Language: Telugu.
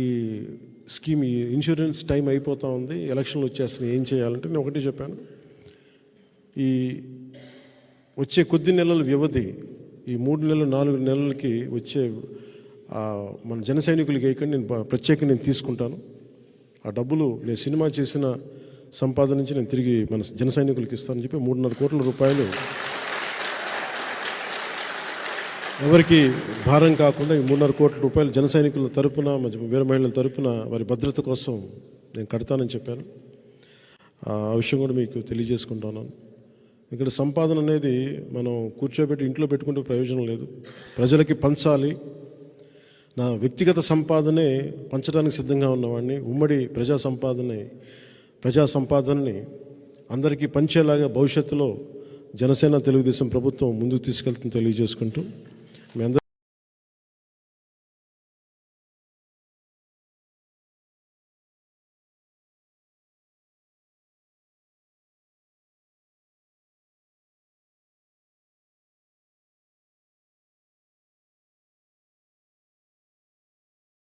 ఈ స్కీమ్ ఈ ఇన్సూరెన్స్ టైం అయిపోతూ ఉంది. ఎలక్షన్లు వచ్చేస్తున్నాయి. ఏం చేయాలంటే నేను ఒకటి చెప్పాను. ఈ వచ్చే కొద్ది నెలల వ్యవధి ఈ మూడు నెలలు నాలుగు నెలలకి వచ్చే మన జన సైనికులకి వేయకుండా నేను ప్రత్యేకంగా నేను తీసుకుంటాను. ఆ డబ్బులు నేను సినిమా చేసిన సంపాదన నుంచి నేను తిరిగి మన జన సైనికులకి ఇస్తానని చెప్పి మూడున్నర కోట్ల రూపాయలు ఎవరికి భారం కాకుండా ఈ మూడున్నర కోట్ల రూపాయలు జన సైనికుల తరపున వీర మహిళల తరపున వారి భద్రత కోసం నేను కడతానని చెప్పాను. ఆ విషయం కూడా మీకు తెలియజేసుకుంటున్నాను. ఇక్కడ సంపాదన అనేది మనం కూర్చోబెట్టి ఇంట్లో పెట్టుకుంటే ప్రయోజనం లేదు. ప్రజలకి పంచాలి. నా వ్యక్తిగత సంపాదనే పంచడానికి సిద్ధంగా ఉన్నవాడిని ఉమ్మడి ప్రజా సంపాదనే ప్రజా సంపాదనని అందరికీ పంచేలాగా భవిష్యత్తులో జనసేన తెలుగుదేశం ప్రభుత్వం ముందుకు తీసుకెళ్తుందని తెలియజేసుకుంటూ Men